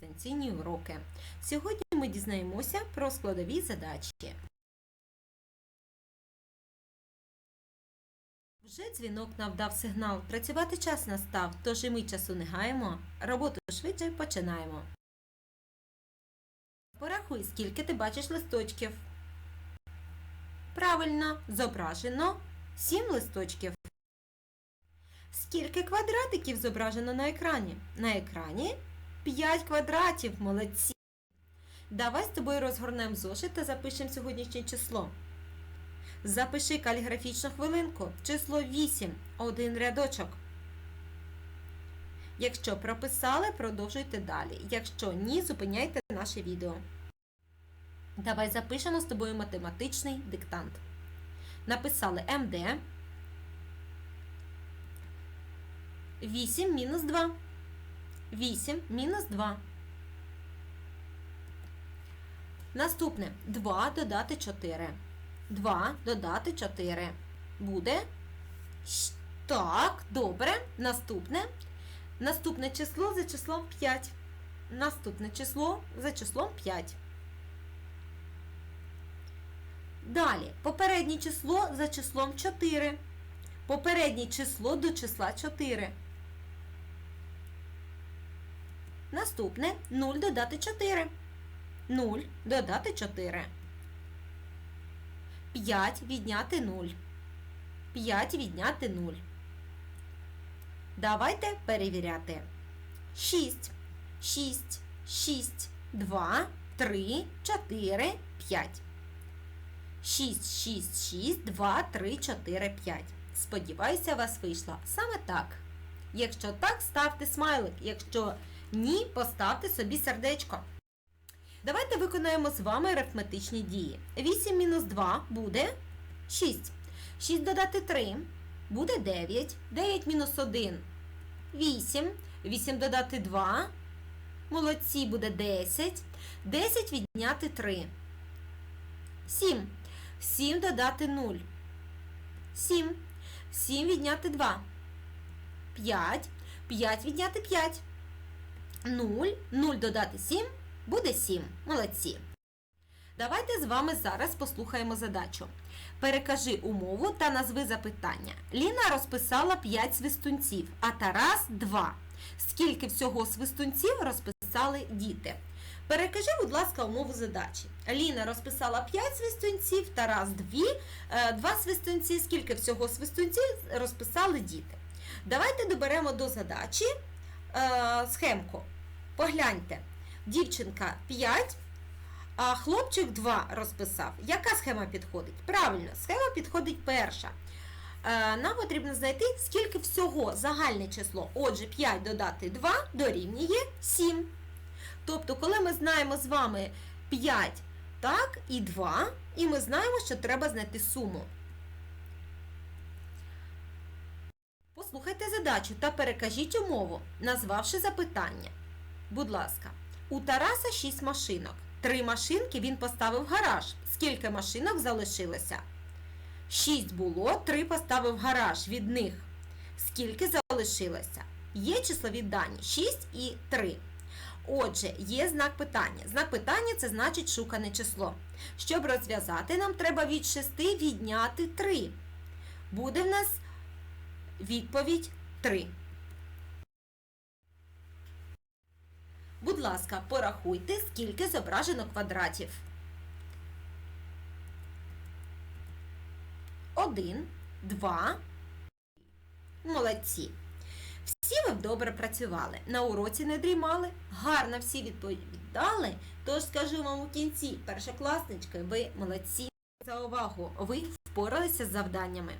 дистанційні уроки. Сьогодні ми дізнаємося про складові задачі. Вже дзвінок нам дав сигнал. Працювати час настав, тож і ми часу не гаємо. Роботу швидше починаємо. Порахуй, скільки ти бачиш листочків. Правильно, зображено 7 листочків. Скільки квадратиків зображено на екрані? На екрані 5 квадратів, молодці. Давай з тобою розгорнемо зошит та запишемо сьогоднішнє число. Запиши каліграфічну хвилинку. Число 8. Один рядочок. Якщо прописали, продовжуйте далі. Якщо ні, зупиняйте наше відео. Давай запишемо з тобою математичний диктант. Написали МД. 8 мінус 2. 8 мінус 2. Наступне 2 додати 4. 2 додати 4. Буде. Так, добре. Наступне. Наступне число за числом 5. Наступне число за числом 5. Далі. Попереднє число за числом 4. Попереднє число до числа 4. Наступне 0 додати 4. 0 додати 4. 5 відняти 0. 5 відняти 0. Давайте перевіряти. 6. 6, 6, 2, 3, 4, 5. 6, 6, 6, 2, 3, 4, 5. Сподіваюся, у вас вийшло саме так. Якщо так, ставте смайлик. Якщо ні, поставте собі сердечко. Давайте виконаємо з вами арифметичні дії. 8 мінус 2 буде 6. 6 додати 3 буде 9. 9 мінус 1 8. 8 додати 2. Молодці буде 10. 10 відняти 3. 7. 7 додати 0. 7. 7 відняти 2. 5. 5 відняти 5. 0. 0 додати 7 буде 7. Молодці. Давайте з вами зараз послухаємо задачу. Перекажи умову та назви запитання. Ліна розписала 5 свистунців, а Тарас 2. Скільки всього свистунців розписали діти? Перекажи, будь ласка, умову задачі. Ліна розписала 5 свистунців, Тарас 2. 2 свистунці. Скільки всього свистунців розписали діти? Давайте доберемо до задачі е, схемку. Погляньте. Дівчинка 5, а хлопчик 2 розписав. Яка схема підходить? Правильно, схема підходить перша. Е, Нам потрібно знайти, скільки всього загальне число. Отже, 5 додати 2 дорівнює 7. Тобто, коли ми знаємо з вами 5 так, і 2, і ми знаємо, що треба знайти суму. Послухайте задачу та перекажіть умову, назвавши запитання. Будь ласка, у Тараса 6 машинок. Три машинки він поставив в гараж. Скільки машинок залишилося? 6 було, 3 поставив в гараж від них. Скільки залишилося? Є числові дані 6 і 3. Отже, є знак питання. Знак питання це значить шукане число. Щоб розв'язати, нам треба від 6 відняти 3. Буде в нас відповідь 3. Будь ласка, порахуйте, скільки зображено квадратів. Один, два. Молодці. Всі ви добре працювали. На уроці не дрімали. Гарно всі відповідали. Тож скажу вам у кінці, першокласнички, ви молодці за увагу. Ви впоралися з завданнями.